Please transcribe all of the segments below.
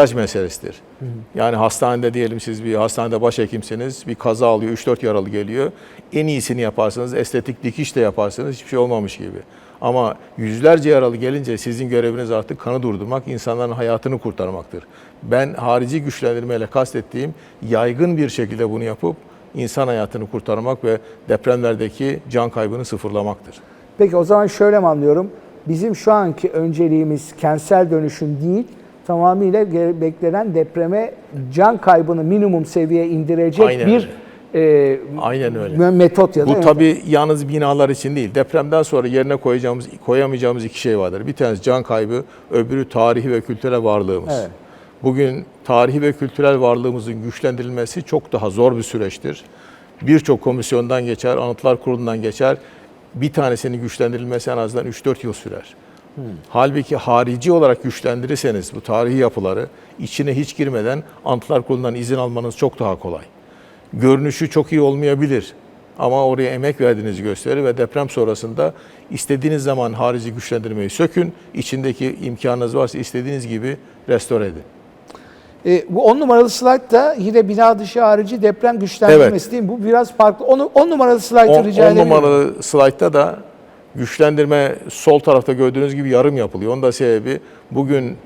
ilaç meselesidir. Yani hastanede diyelim siz bir hastanede başhekimsiniz, bir kaza alıyor, 3-4 yaralı geliyor. En iyisini yaparsınız, estetik dikiş de yaparsınız, hiçbir şey olmamış gibi. Ama yüzlerce yaralı gelince sizin göreviniz artık kanı durdurmak, insanların hayatını kurtarmaktır. Ben harici güçlendirmeyle kastettiğim yaygın bir şekilde bunu yapıp insan hayatını kurtarmak ve depremlerdeki can kaybını sıfırlamaktır. Peki o zaman şöyle mi anlıyorum? Bizim şu anki önceliğimiz kentsel dönüşüm değil, tamamıyla beklenen depreme can kaybını minimum seviyeye indirecek Aynen bir e, Aynen öyle. me- metot ya da Bu tabii yalnız binalar için değil. Depremden sonra yerine koyacağımız, koyamayacağımız iki şey vardır. Bir tanesi can kaybı, öbürü tarihi ve kültürel varlığımız. Evet. Bugün tarihi ve kültürel varlığımızın güçlendirilmesi çok daha zor bir süreçtir. Birçok komisyondan geçer, anıtlar kurulundan geçer. Bir tanesinin güçlendirilmesi en azından 3-4 yıl sürer. Halbuki harici olarak güçlendirirseniz bu tarihi yapıları içine hiç girmeden anıtlar kurulundan izin almanız çok daha kolay görünüşü çok iyi olmayabilir. Ama oraya emek verdiğinizi gösterir ve deprem sonrasında istediğiniz zaman harici güçlendirmeyi sökün. içindeki imkanınız varsa istediğiniz gibi restore edin. E, bu 10 numaralı slide da yine bina dışı harici deprem güçlendirmesi değil mi? Bu biraz farklı. 10 numaralı slide'ı 10 rica edebilirim. numaralı slaytta da güçlendirme sol tarafta gördüğünüz gibi yarım yapılıyor. Onun da sebebi bugün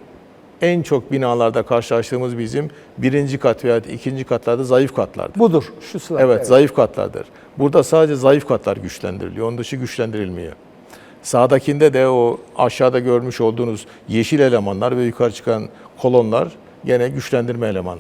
en çok binalarda karşılaştığımız bizim birinci kat veya ikinci katlarda zayıf katlardır. Budur şu slide. Evet, zayıf katlardır. Burada sadece zayıf katlar güçlendiriliyor. Onun dışı güçlendirilmiyor. Sağdakinde de o aşağıda görmüş olduğunuz yeşil elemanlar ve yukarı çıkan kolonlar gene güçlendirme elemanları.